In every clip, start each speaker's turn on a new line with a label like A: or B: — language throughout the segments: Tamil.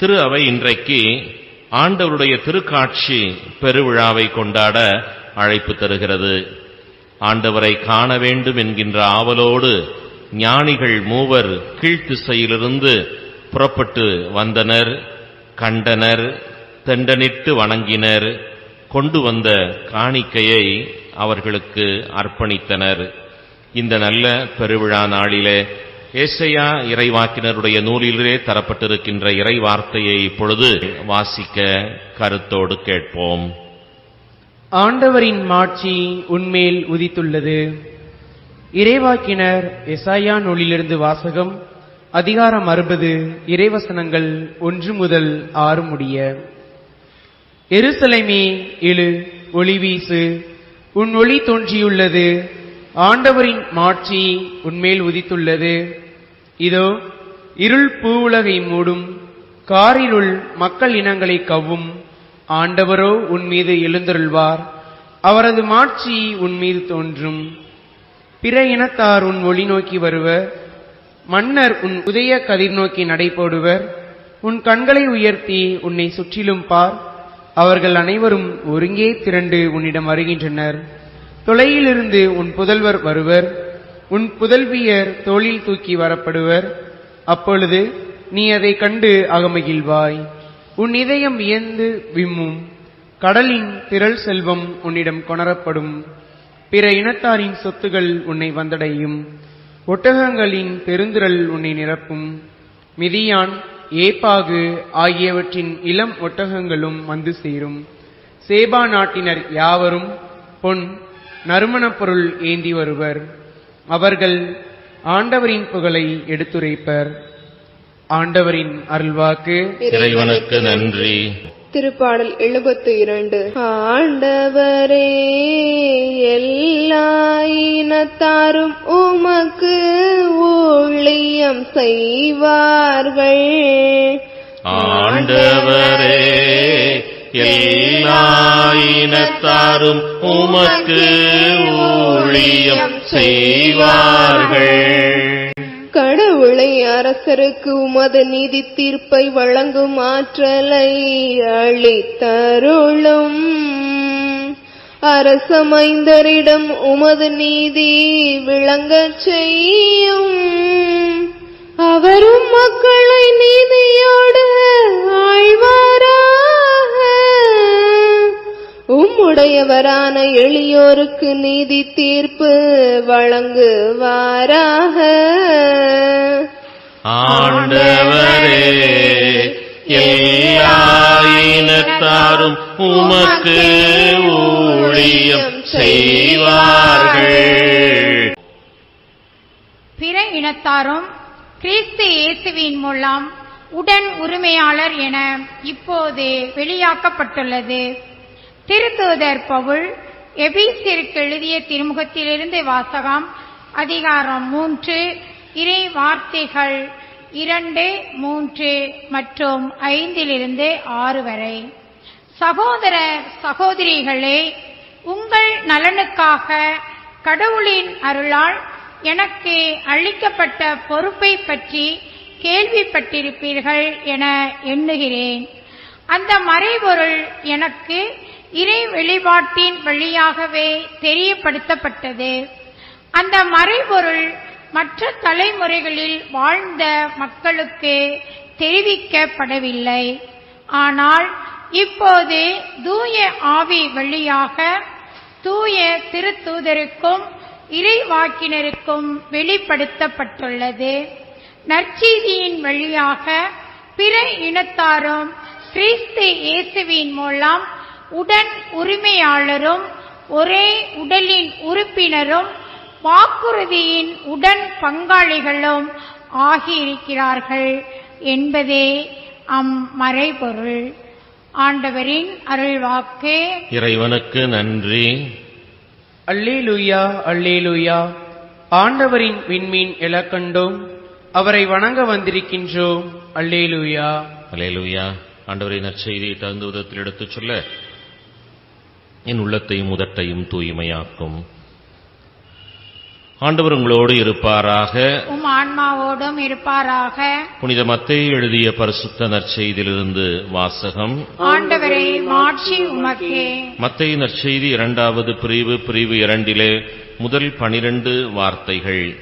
A: திரு அவை இன்றைக்கு ஆண்டவருடைய திருக்காட்சி பெருவிழாவை கொண்டாட அழைப்பு தருகிறது. ஆண்டவரை காண வேண்டும் என்கின்ற ஆவலோடு ஞானிகள் மூவர் கீழ்த்திசையிலிருந்து புறப்பட்டு வந்தனர் கண்டனர் தெண்டனிட்டு வணங்கினர் கொண்டு வந்த காணிக்கையை அவர்களுக்கு அர்ப்பணித்தனர். இந்த நல்ல பெருவிழா நாளிலே ஏசையா இறைவாக்கினருடைய நூலிலே தரப்பட்டிருக்கின்ற இறை வார்த்தையை இப்பொழுது வாசிக்க கருத்தோடு கேட்போம்.
B: ஆண்டவரின் மாட்சி உன்மேல் உதித்துள்ளது. இறைவாக்கினர் எசாயா நூலிலிருந்து வாசகம் அதிகாரம் அறுபது இறைவசனங்கள் ஒன்று முதல் ஆறு முடிய. எருசலைமே எழு ஒளி வீசு உன் ஒளி தோன்றியுள்ளது. ஆண்டவரின் மாட்சி உன்மேல் உதித்துள்ளது. இதோ இருள் பூவுலகை மூடும் காரிருள் மக்கள் இனங்களை கவ்வும். ஆண்டவரோ உன் மீது எழுந்தருள்வார் அவரது மாட்சி உன் மீது தோன்றும். பிற இனத்தார் உன் ஒளி நோக்கி வருவர் மன்னர் உன் உதய கதிர் நோக்கி நடைபோடுவர் உன் கண்களை உயர்த்தி உன்னை சுற்றிலும் பார் அவர்கள் அனைவரும் ஒருங்கே திரண்டு உன்னிடம் வருகின்றனர். தொலையிலிருந்து உன் புதல்வர் வருவர் உன் புதல்வியர் தோளில் தூக்கி வரப்படுவர். அப்பொழுது நீ அதைக் கண்டு அகமகிழ்வாய். உன் இதயம் வியந்து விம்மும். கடலின் திரள் செல்வம் உன்னிடம் கொணரப்படும். பிற இனத்தாரின் சொத்துகள் உன்னை வந்தடையும். ஒட்டகங்களின் பெருந்திரள் உன்னை நிரப்பும். மிதியான் ஏப்பாகு ஆகியவற்றின் இளம் ஒட்டகங்களும் வந்து சேரும். சேபா நாட்டினர் யாவரும் பொன் நறுமணப் பொருள் ஏந்தி வருவர். அவர்கள் ஆண்டவரின் புகழை எடுத்துரைப்பர். ஆண்டவரின் அருள்வாக்கு.
A: இறைவனுக்கு நன்றி.
C: திருப்பாடல் எழுபத்து இரண்டு. ஆண்டவரே எல்லா இனத்தாரும் உமக்கு ஊழியம் செய்வார்கள்.
A: ஆண்டவரே எல்லா இனத்தாரும் உமக்கு ஊழியம் செய்வார்கள்.
C: கடவுளை அரசருக்கு உமது நீதி தீர்ப்பை வழங்கும் ஆற்றலை அளித்தருளும். அரசமைந்தரிடம் உமது நீதி விளங்கச் செய்யும். அவரும் மக்கள் உம்முடையவரான எளியோருக்கு நீதி தீர்ப்பு வழங்குவாராக.
A: ஆண்டவரே இனத்தாரும் உமக்கு ஊழியம் செய்வார்கள்.
D: பிற இனத்தாரும் கிறிஸ்து இயேசுவின் மூலம் உடன் உரிமையாளர் என இப்போது வெளியாக்கப்பட்டுள்ளது. திருத்தூதர் பவுல் எபீசியருக்கு எழுதிய திருமுகத்திலிருந்து வாசகம் அதிகாரம் மூன்று இறை வார்த்தைகள் இரண்டு மூன்று மற்றும் ஐந்திலிருந்து ஆறு வரை. சகோதர சகோதரிகளே உங்கள் நலனுக்காக கடவுளின் அருளால் எனக்கு அளிக்கப்பட்ட பொறுப்பை பற்றி கேள்விப்பட்டிருப்பீர்கள் என எண்ணுகிறேன். அந்த மறைபொருள் எனக்கு இறை வெளிப்பாட்டின் வழியாகவே தெரியப்படுத்தப்பட்டது. அந்த மறைபொருள் மற்ற தலைமுறைகளில் வாழ்ந்த மக்களுக்கு தெரிவிக்கப்படவில்லை. ஆனால் இப்போது தூய ஆவி வழியாக தூய திருத்தூதருக்கும் இறைவாக்கினருக்கும் வெளிப்படுத்தப்பட்டுள்ளது. நற்செய்தியின் வழியாக பிற இனத்தாரும் கிறிஸ்து இயேசுவின் மூலம் உடன் உரிமையாளரும் ஒரே உடலின் உறுப்பினரும் வாக்குறுதியின் உடன் பங்காளிகளும் ஆகியிருக்கிறார்கள் என்பதே அம் மறைபொருள். ஆண்டவரின் அருள்வாக்கு.
A: இறைவனுக்கு நன்றி.
B: அல்லேலூயா அல்லேலூயா. ஆண்டவரின் விண்மீன் எழக்கண்டோம் அவரை வணங்க வந்திருக்கின்றோம். அல்லேலூயா.
A: அலேலுயா ஆண்டவரை நற்செய்தியை தகுந்த விதத்தில் எடுத்துச் சொல்ல என் உள்ளத்தையும் உதட்டையும் தூய்மையாக்கும். ஆண்டவர் உங்களோடு இருப்பாராக.
D: உம் ஆன்மாவோடும் இருப்பாராக.
A: புனித மத்தேயு எழுதிய பரிசுத்த நற்செய்தியிலிருந்து வாசகம்.
D: ஆண்டவரே மாட்சி உமக்கே.
A: மத்தேயு நற்செய்தி இரண்டாவது பிரிவு பிரிவு இரண்டிலே முதல் பனிரெண்டு வார்த்தைகள்.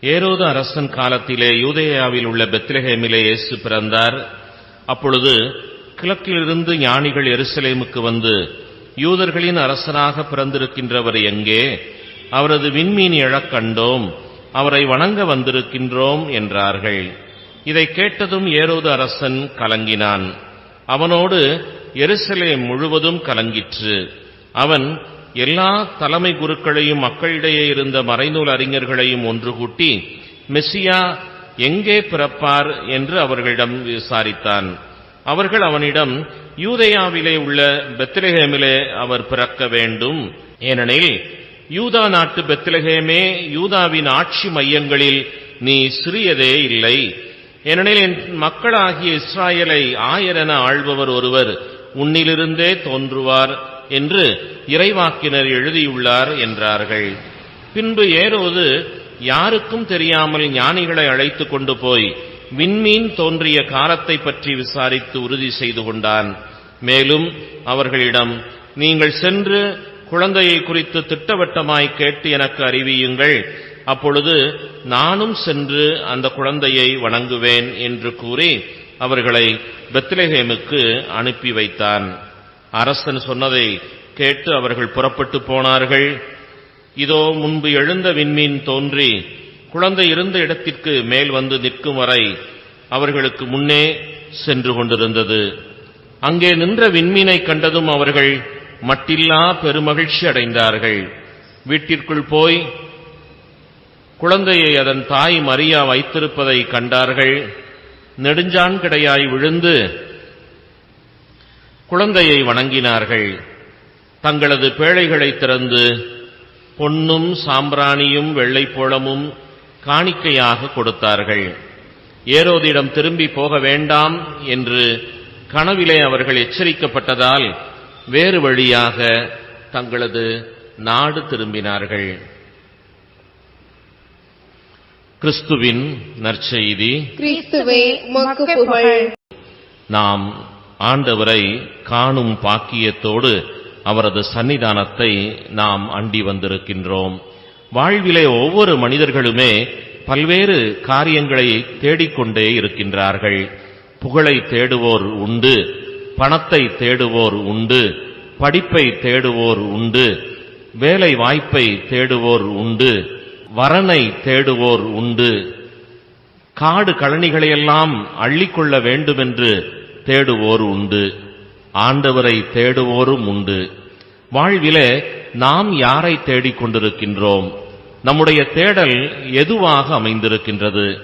A: ஏரோது அரசன் காலத்திலே யூதேயாவில் உள்ள பெத்லஹேமிலே இயேசு பிறந்தார். அப்பொழுது கிழக்கிலிருந்து ஞானிகள் எருசலேமுக்கு வந்து யூதர்களின் அரசனாக பிறந்திருக்கின்றவர் எங்கே? அவரது விண்மீன் எழக் கண்டோம். அவரை வணங்க வந்திருக்கின்றோம் என்றார்கள். இதை கேட்டதும் ஏரோது அரசன் கலங்கினான். அவனோடு எருசலேம் முழுவதும் கலங்கிற்று. அவன் எல்லா தலைமை குருக்களையும் மக்களிடையே இருந்த மறைநூல் அறிஞர்களையும் ஒன்று கூட்டி மெஸ்ஸியா எங்கே பிறப்பார்? என்று அவர்களிடம் விசாரித்தான். அவர்கள் அவனிடம் யூதேயாவிலே உள்ள பெத்லஹேமிலே அவர் பிறக்க வேண்டும். ஏனெனில் யூதா நாட்டு பெத்லஹேமே யூதாவின் ஆட்சி மையங்களில் நீ சிறியதே இல்லை. ஏனெனில் என் மக்களாகிய இஸ்ராயலை ஆயரென ஆள்பவர் ஒருவர் உன்னிலிருந்தே தோன்றுவார் என்று இறைவாக்கினர் எழுதியுள்ளார் என்றார்கள். பின்பு ஏறோது யாருக்கும் தெரியாமல் ஞானிகளை அழைத்துக் கொண்டு போய் விண்மீன் தோன்றிய காலத்தை பற்றி விசாரித்து உறுதி செய்து கொண்டான். மேலும் அவர்களிடம் நீங்கள் சென்று குழந்தையை குறித்து திட்டவட்டமாய் கேட்டு எனக்கு அறிவியுங்கள். அப்பொழுது நானும் சென்று அந்த குழந்தையை வணங்குவேன் என்று கூறி அவர்களை பெத்லேஹேமுக்கு அனுப்பி வைத்தான். அரசன் சொன்னதை கேட்டு அவர்கள் புறப்பட்டு போனார்கள். இதோ முன்பு எழுந்த விண்மீன் தோன்றி குழந்தை இருந்த இடத்திற்கு மேல் வந்து நிற்கும் வரை அவர்களுக்கு முன்னே சென்று கொண்டிருந்தது. அங்கே நின்ற விண்மீனை கண்டதும் அவர்கள் மட்டில்லா பெருமகிழ்ச்சி அடைந்தார்கள். வீட்டிற்குள் போய் குழந்தையை அதன் தாய் மரியா வைத்திருப்பதை கண்டார்கள். நெடுஞ்சான் கிடையாய் விழுந்து குழந்தையை வணங்கினார்கள். தங்களது பேழைகளை திறந்து பொன்னும் சாம்பிராணியும் வெள்ளைப்போளமும் காணிக்கையாக கொடுத்தார்கள். ஏரோதிடம் திரும்பி போக வேண்டாம் என்று கனவிலே அவர்கள் எச்சரிக்கப்பட்டதால் வேறு வழியாக தங்களது நாடு திரும்பினார்கள். கிறிஸ்துவின் நற்செய்தி. நாம் ஆண்டவரை காணும் பாக்கியத்தோடு அவரது சன்னிதானத்தை நாம் அண்டி வந்திருக்கின்றோம். வாழ்விலே ஒவ்வொரு மனிதர்களுமே பல்வேறு காரியங்களை தேடிக்கொண்டே இருக்கின்றார்கள். புகழை தேடுவோர் உண்டு பணத்தை தேடுவோர் உண்டு படிப்பை தேடுவோர் உண்டு வேலை வாய்ப்பை தேடுவோர் உண்டு வரனை தேடுவோர் உண்டு. காடு கழனிகளையெல்லாம் அள்ளிக்கொள்ள வேண்டுமென்று தேடுவோர் உண்டு. ஆண்டவரை தேடுவோரும் உண்டு. வாழ்விலே நாம் யாரை தேடிக் கொண்டிருக்கின்றோம்? நம்முடைய தேடல் எதுவாக அமைந்திருக்கின்றது?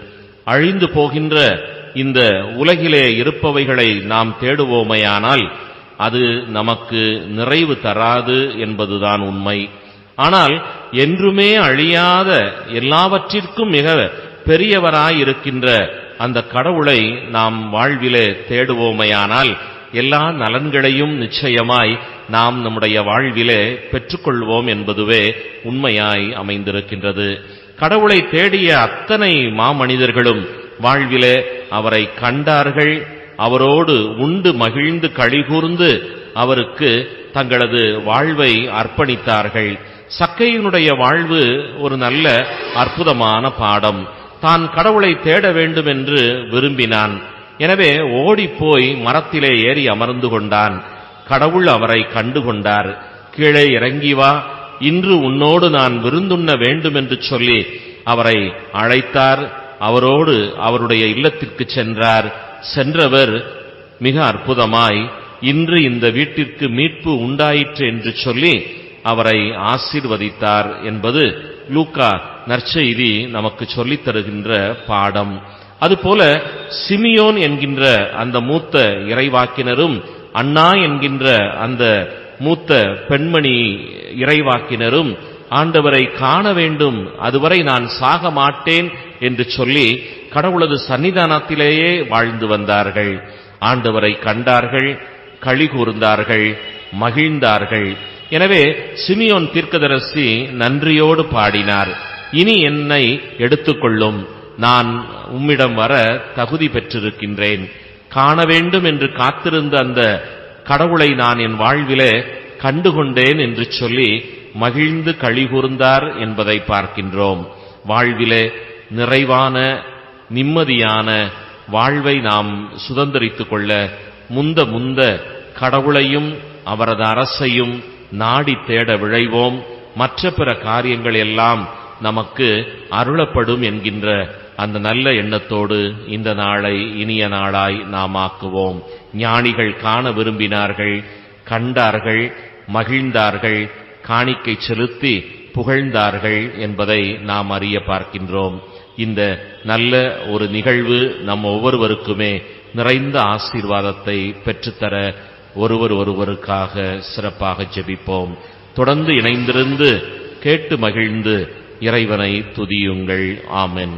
A: அழிந்து போகின்ற இந்த உலகிலே இருப்பவைகளை நாம் தேடுவோமையானால் அது நமக்கு நிறைவு தராது என்பதுதான் உண்மை. ஆனால் என்றுமே அழியாத எல்லாவற்றிற்கும் மிக பெரியவராயிருக்கின்ற அந்த கடவுளை நாம் வாழ்விலே தேடுவோமையானால் எல்லா நலன்களையும் நிச்சயமாய் நாம் நம்முடைய வாழ்விலே பெற்றுக்கொள்வோம் என்பதுவே உண்மையாய் அமைந்திருக்கின்றது. கடவுளை தேடிய அத்தனை மாமனிதர்களும் வாழ்விலே அவரை கண்டார்கள். அவரோடு உண்டு மகிழ்ந்து கழிகூர்ந்து அவருக்கு தங்களது வாழ்வை அர்ப்பணித்தார்கள். சக்கையினுடைய வாழ்வு ஒரு நல்ல அற்புதமான பாடம். தான் கடவுளை தேட வேண்டும் என்று விரும்பினான். எனவே ஓடிப்போய் மரத்திலே ஏறி அமர்ந்து கொண்டான். கடவுள் அவரை கண்டு கொண்டார். கீழே இறங்கி வா. இன்று உன்னோடு நான் விருந்துண்ண வேண்டும் என்று சொல்லி அவரை அழைத்தார். அவரோடு அவருடைய இல்லத்திற்கு சென்றார். சென்றவர் மிக அற்புதமாய் இன்று இந்த வீட்டிற்கு மீட்பு உண்டாயிற்று என்று சொல்லி அவரை ஆசீர்வதித்தார் என்பது லூக்கா நற்செய்தி நமக்கு சொல்லித் தருகின்ற பாடம். அதுபோல சிமியோன் என்கின்ற அந்த மூத்த இறைவாக்கினரும் அண்ணா என்கின்ற அந்த மூத்த பெண்மணி இறைவாக்கினரும் ஆண்டவரை காண வேண்டும் அதுவரை நான் சாக மாட்டேன் என்று சொல்லி கடவுளது சன்னிதானத்திலேயே வாழ்ந்து வந்தார்கள். ஆண்டவரை கண்டார்கள் களி கூர்ந்தார்கள் மகிழ்ந்தார்கள். எனவே சிமியோன் தீர்க்கதரசி நன்றியோடு பாடினார். இனி என்னை எடுத்துக்கொள்ளும். நான் உம்மிடம் வர தகுதி பெற்றிருக்கின்றேன். காண வேண்டும் என்று காத்திருந்த அந்த கடவுளை நான் என் வாழ்விலே கண்டுகொண்டேன் என்று சொல்லி மகிழ்ந்து கழிகூர்ந்தார் என்பதை பார்க்கின்றோம். வாழ்விலே நிறைவான நிம்மதியான வாழ்வை நாம் சுதந்திரித்துக் கொள்ள முந்த முந்த கடவுளையும் அவரது அரசையும் நாடி தேட விழைவோம். மற்ற பிற காரியங்கள் எல்லாம் நமக்கு அருளப்படும் என்கின்ற அந்த நல்ல எண்ணத்தோடு இந்த நாளை இனிய நாளாய் நாம் ஆக்குவோம். ஞானிகள் காண விரும்பினார்கள் கண்டார்கள் மகிழ்ந்தார்கள் காணிக்கை செலுத்தி புகழ்ந்தார்கள் என்பதை நாம் அறிய பார்க்கின்றோம். இந்த நல்ல ஒரு நிகழ்வு நம் ஒவ்வொருவருக்குமே நிறைந்த ஆசீர்வாதத்தை பெற்றுத்தர ஒருவர் ஒருவருக்காக சிறப்பாக ஜெபிப்போம். தொடர்ந்து இணைந்திருந்து கேட்டு மகிழ்ந்து இறைவனை துதியுங்கள். ஆமென்.